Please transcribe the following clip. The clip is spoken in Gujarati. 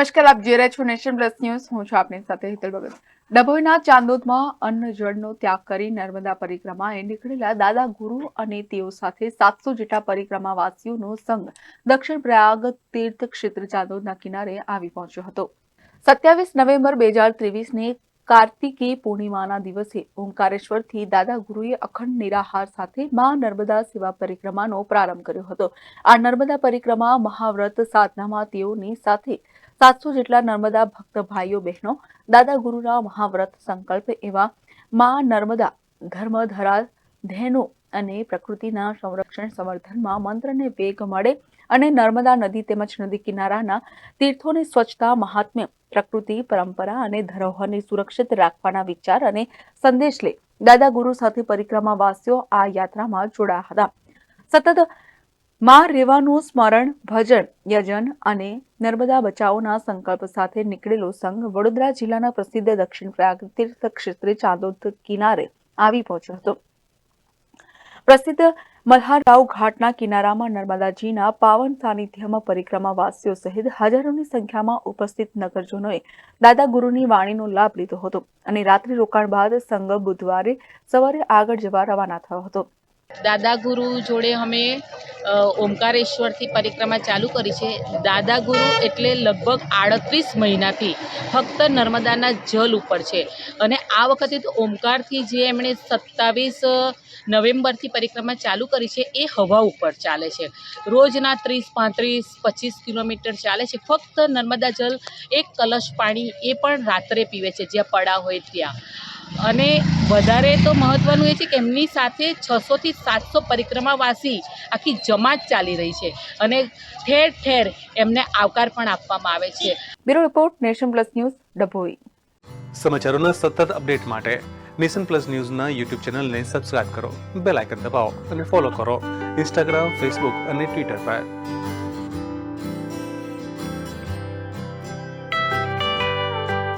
નમસ્કાર, આપ જોઈ રહ્યા છો નેશન પ્લસ ન્યૂઝ. હું છું આપની સાથે હિતલ ભગત. ડભોઈના ચાંદોદમાં અન્ન જળનો ત્યાગ કરી નર્મદા પરિક્રમાએ નીકળેલા દાદા ગુરુ અને તેઓ સાથે સાતસો જેટલા પરિક્રમાવાસીઓનો સંઘ દક્ષિણ પ્રયાગ તીર્થ ક્ષેત્ર ચાંદોદના કિનારે આવી પહોંચ્યો હતો. સત્યાવીસ નવેમ્બર બે હજાર ત્રેવીસને કાર્તિકી પૂર્ણિમાના દિવસે ઓંકારેશ્વરથી દાદા ગુરુએ અખંડ નિરાહાર સાથે મા નર્મદા સેવા પરિક્રમાનો પ્રારંભ કર્યો હતો. આ નર્મદા પરિક્રમા મહાવ્રત સાધનામાં તેઓની સાથે સાતસો જેટલા નર્મદા ભક્ત ભાઈઓ બહેનો દાદા ગુરુના મહાવ્રત સંકલ્પ એવા મા નર્મદા, ધર્મધરા, ધેનો અને પ્રકૃતિના સંરક્ષણ સંવર્ધનમાં મંત્રને વેગ મળે અને નર્મદા નદી તેમજ નદી કિનારાના તીર્થોની સ્વચ્છતા, મહાત્મ્ય, પ્રકૃતિ, પરંપરા અને ધરોહરને સુરક્ષિત રાખવાના વિચાર અને સંદેશ લે. દાદા ગુરુ સાથે પરિક્રમાવાસીઓ આ યાત્રામાં જોડાયા હતા. સતતમાં રેવાનું સ્મરણ, ભજન, યજન અને નર્મદા બચાવોના સંકલ્પ સાથે નીકળેલો સંઘ વડોદરા જિલ્લાના પ્રસિદ્ધ દક્ષિણ પ્રયાગ તીર્થ ક્ષેત્રે ચાંદોદ કિનારે આવી પહોંચ્યો હતો. પ્રસિદ્ધ મલ્હારરાવ ઘાટના કિનારામાં નર્મદાજીના પાવન સાનિધ્યમાં પરિક્રમાવાસીઓ સહિત હજારોની સંખ્યામાં ઉપસ્થિત નગરજનોએ દાદા ગુરુની વાણીનો લાભ લીધો હતો અને રાત્રિ રોકાણ બાદ સંઘ બુધવારે સવારે આગળ જવા રવાના થયો હતો. દાદા ગુરુ જોડે અમે ઓમકારેશ્વરથી પરિક્રમા ચાલુ કરી છે. દાદા ગુરુ એટલે લગભગ આડત્રીસ મહિનાથી ફક્ત નર્મદાના જલ ઉપર છે. અને આ વખતે તો ઓમકારથી જે એમણે સત્તાવીસ નવેમ્બરથી પરિક્રમા ચાલુ કરી છે, એ હવા ઉપર ચાલે છે. રોજના ત્રીસ, પાંત્રીસ, પચીસ કિલોમીટર ચાલે છે. ફક્ત નર્મદા જલ, એક કલશ પાણી એ પણ રાત્રે પીવે છે, જ્યાં પડા હોય ત્યાં. અને વધારે તો મહત્ત્વનું એ છે કે એમની સાથે છસોથી સાતસો પરિક્રમાવાસી આખી જમાત ચાલી રહી છે અને ઠેર ઠેર એમને આવકાર પણ આપવામાં આવે છે. Bureau report nation plus news Dabhoi. સમાચારોના સતત અપડેટ માટે નેશન પ્લસ ન્યૂઝના યુટ્યુબ ચેનલને સબસ્ક્રાઇબ કરો બેલ આઇકન દબાવો અને ફોલો કરો. ઇન્સ્ટાગ્રામ ફેસબુક અને ટ્વિટર પર.